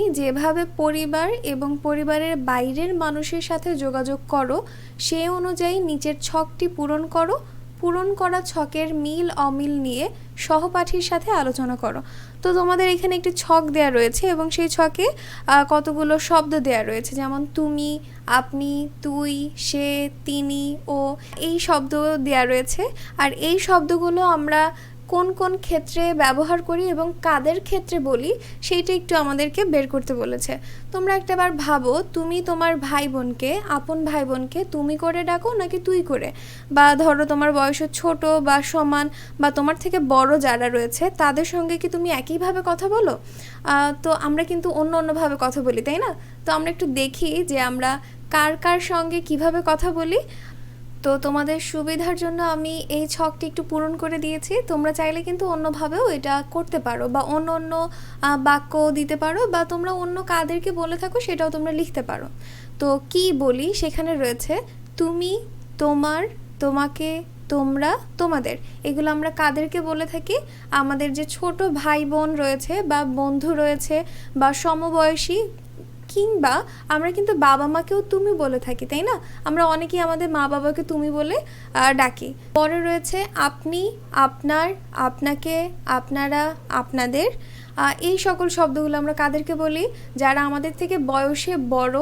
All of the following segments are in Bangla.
তুমি যেভাবে পরিবার এবং পরিবারের বাইরের মানুষের সাথে যোগাযোগ করো, সে অনুযায়ী নিচের ছকটি পূরণ করো। পূরণ করা ছকের মিল অমিল নিয়ে সহপাঠীর সাথে আলোচনা করো। তো তোমাদের এখানে একটি ছক দেয়া রয়েছে এবং সেই ছকে কতগুলো শব্দ দেয়া রয়েছে। যেমন তুমি, আপনি, তুই, সে, তিনি, ও এই শব্দ দেয়া রয়েছে। আর এই শব্দগুলো আমরা কোন কোন ক্ষেত্রে ব্যবহার করি এবং কাদের ক্ষেত্রে বলি, সেইটা একটু আমাদেরকে বের করতে বলেছে। তোমরা একটাবার ভাবো, তুমি তোমার ভাই বোনকে আপন ভাই বোনকে তুমি করে ডাকো নাকি তুই করে? বা ধরো তোমার বয়সে ছোট বা সমান বা তোমার থেকে বড় যারা রয়েছে, তাদের সঙ্গে কি তুমি একইভাবে কথা বলো? তো আমরা কিন্তু অন্য অন্যভাবে কথা বলি, তাই না? তো আমরা একটু দেখি যে আমরা কার কার সঙ্গে কীভাবে কথা বলি তো তোমাদের সুবিধার জন্য আমি এই ছকটি একটু পূরণ করে দিয়েছি। তোমরা চাইলে কিন্তু অন্যভাবেও এটা করতে পারো বা অন্য অন্য বাক্য দিতে পারো বা তোমরা অন্য কাদেরকে বলে থাকো সেটাও তোমরা লিখতে পারো। তো কি বলি? সেখানে রয়েছে, তুমি তোমার, তোমাকে, তোমরা, তোমাদের। এগুলো আমরা কাদেরকে বলে থাকি। আমাদের যে ছোট ভাই বোন রয়েছে বা বন্ধু রয়েছে বা সমবয়সী কিংবা আমরা কিন্তু বাবা মাকেও তুমি বলে থাকি, তাই না? আমরা অনেকেই আমাদের মা বাবাকে তুমি বলে ডাকি। পরে রয়েছে আপনি, আপনার, আপনাকে, আপনারা, আপনাদের এই সকল শব্দগুলো আমরা কাদেরকে বলি? যারা আমাদের থেকে বয়সে বড়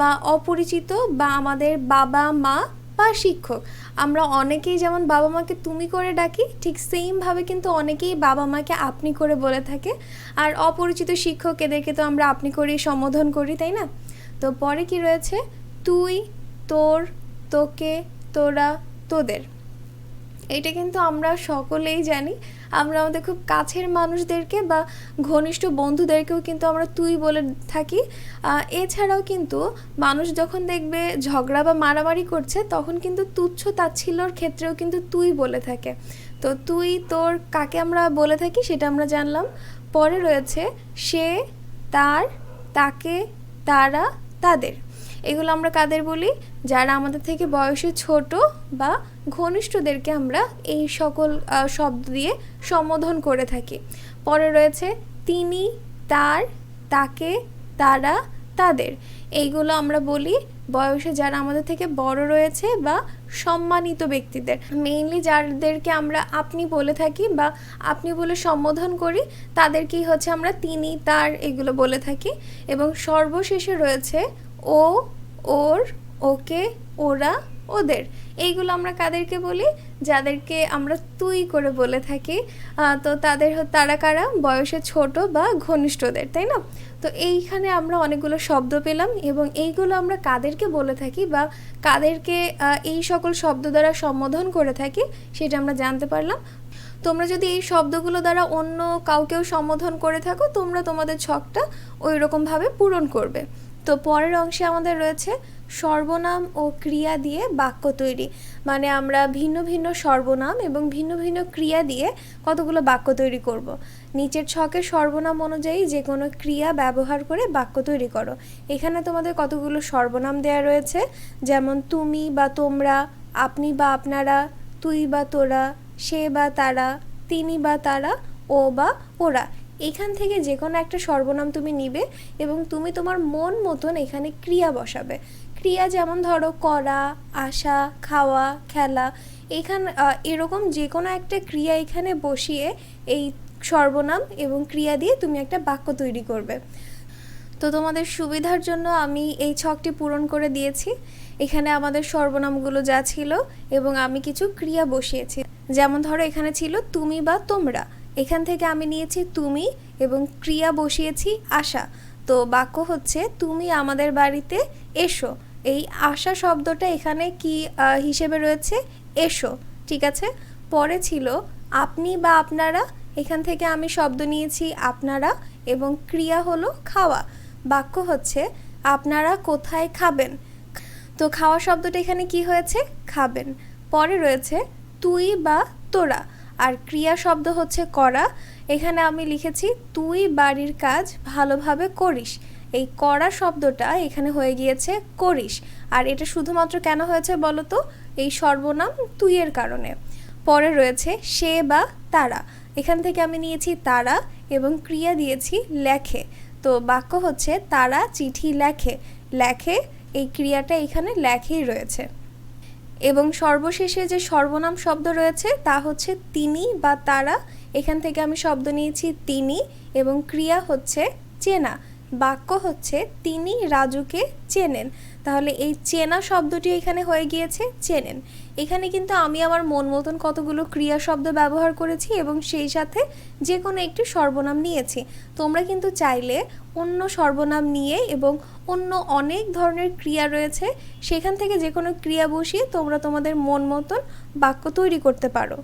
বা অপরিচিত বা আমাদের বাবা মা বা শিক্ষক, আমরা অনেকেই যেমন বাবা মাকে তুমি করে ডাকি, ঠিক সেমভাবে কিন্তু অনেকেই বাবা মাকে আপনি করে বলে থাকে। আর অপরিচিত শিক্ষক এদেরকে তো আমরা আপনি করেই সম্বোধন করি, তাই না? তো পরে কি রয়েছে? তুই, তোর, তোকে, তোরা, তোদের। এটা কিন্তু আমরা সকলেই জানি। আমরা আমাদের খুব কাছের মানুষদেরকে বা ঘনিষ্ঠ বন্ধুদেরকেও কিন্তু আমরা তুই বলে থাকি। এছাড়াও কিন্তু মানুষ যখন দেখবে ঝগড়া বা মারামারি করছে, তখন কিন্তু তুচ্ছ তাচ্ছিল্যর ক্ষেত্রেও কিন্তু তুই বলে থাকে। তো তুই তোর কাকে আমরা বলে থাকি সেটা আমরা জানলাম। পরে রয়েছে সে, তার, তাকে, তারা, তাদের। এগুলো আমরা কাদের বলি? যারা আমাদের থেকে বয়সে ছোট বা ঘনিষ্ঠদেরকে আমরা এই সকল শব্দ দিয়ে সম্বোধন করে থাকি। পরে রয়েছে তিনি, তার, তাকে, তারা, তাদের। এইগুলো আমরা বলি বয়সে যারা আমাদের থেকে বড় রয়েছে বা সম্মানিত ব্যক্তিদের। মেইনলি যাদেরকে আমরা আপনি বলে থাকি বা আপনি বলে সম্বোধন করি, তাদেরকেই হচ্ছে আমরা তিনি, তার এগুলো বলে থাকি। এবং সর্বশেষে রয়েছে ও, ওর, ওকে, ওরা, ওদের। এইগুলো আমরা কাদেরকে বলি? যাদেরকে আমরা তুই করে বলে থাকি। তো তাদের তারা কারা? বয়সে ছোট বা ঘনিষ্ঠদের, তাই না? তো এইখানে আমরা অনেকগুলো শব্দ পেলাম এবং এইগুলো আমরা কাদেরকে বলে থাকি বা কাদেরকে এই সকল শব্দ দ্বারা সম্বোধন করে থাকি, সেটা আমরা জানতে পারলাম। তোমরা যদি এই শব্দগুলো দ্বারা অন্য কাউকেও সম্বোধন করে থাকো, তোমরা তোমাদের ছকটা ওই রকমভাবে পূরণ করবে। তো পরের অংশে আমাদের রয়েছে সর্বনাম ও ক্রিয়া দিয়ে বাক্য তৈরি। মানে আমরা ভিন্ন ভিন্ন সর্বনাম এবং ভিন্ন ভিন্ন ক্রিয়া দিয়ে কতগুলো বাক্য তৈরি করব। নিচের ছকে সর্বনাম অনুযায়ী যে কোনো ক্রিয়া ব্যবহার করে বাক্য তৈরি করো। এখানে তোমাদের কতগুলো সর্বনাম দেয়া রয়েছে? যেমন, তুমি বা তোমরা, আপনি বা আপনারা, তুই বা তোরা, সে বা তারা, তিনি বা তারা, ও বা ওরা। এখান থেকে যে কোনো একটা সর্বনাম তুমি নিবে এবং তুমি তোমার মন মতন এখানে ক্রিয়া বসাবে। ক্রিয়া যেমন ধরো করা, আসা, খাওয়া, খেলা, এখান এরকম যে কোনো একটা ক্রিয়া এখানে বসিয়ে এই সর্বনাম এবং ক্রিয়া দিয়ে তুমি একটা বাক্য তৈরি করবে। তো তোমাদের সুবিধার জন্য আমি এই ছকটি পূরণ করে দিয়েছি। এখানে আমাদের সর্বনামগুলো যা ছিল এবং আমি কিছু ক্রিয়া বসিয়েছি। যেমন ধরো এখানে ছিল তুমি বা তোমরা। এখান থেকে আমি নিয়েছি তুমি এবং ক্রিয়া বসিয়েছি আশা। তো বাক্য হচ্ছে, তুমি আমাদের বাড়িতে এসো। এই আশা শব্দটা এখানে কি হিসেবে রয়েছে? এসো। ঠিক আছে? পরে ছিল, আপনি বা আপনারা? এখান থেকে আমি শব্দ নিয়েছি, আপনারা। এবং ক্রিয়া হলো, খাওয়া। বাক্য হচ্ছে, আপনারা কোথায় খাবেন? তো খাওয়া শব্দটা এখানে কি হয়েছে? খাবেন। পরে রয়েছে, তুই বা তোরা? আর ক্রিয়া শব্দ হচ্ছে করা। এখানে আমি লিখেছি, তুই বাড়ির কাজ ভালোভাবে করিস। এই করা শব্দটা এখানে হয়ে গিয়েছে, করিস। আর এটা শুধুমাত্র কেন হয়েছে বলো তো এই সর্বনাম তুইয়ের কারণে। পরে রয়েছে, সে বা তারা। এখান থেকে আমি নিয়েছি, তারা, এবং ক্রিয়া দিয়েছি, লেখে। তো বাক্য হচ্ছে, তারা চিঠি লেখে। লেখে, এই ক্রিয়াটা এখানে লেখেই রয়েছে। এবং সর্বশেষে যে সর্বনাম শব্দ রয়েছে তা হচ্ছে তিনি বা তারা। এখান থেকে আমি শব্দ নিয়েছি তিনি এবং ক্রিয়া হচ্ছে চেনা। বাক্য হচ্ছে, তিনি রাজুকে চেনেন। তাহলে এই চেনা শব্দটি এখানে হয়ে গিয়েছে, চেনেন। এখানে কিন্তু আমি আমার মন মতন কতগুলো ক্রিয়া শব্দ ব্যবহার করেছি এবং সেই সাথে যে কোনো একটি সর্বনাম নিয়েছি। তোমরা কিন্তু চাইলে অন্য সর্বনাম নিয়ে এবং অন্য অনেক ধরনের ক্রিয়া রয়েছে, সেখান থেকে যে কোনো ক্রিয়া বসিয়ে তোমরা তোমাদের মন মতন বাক্য তৈরি করতে পারো।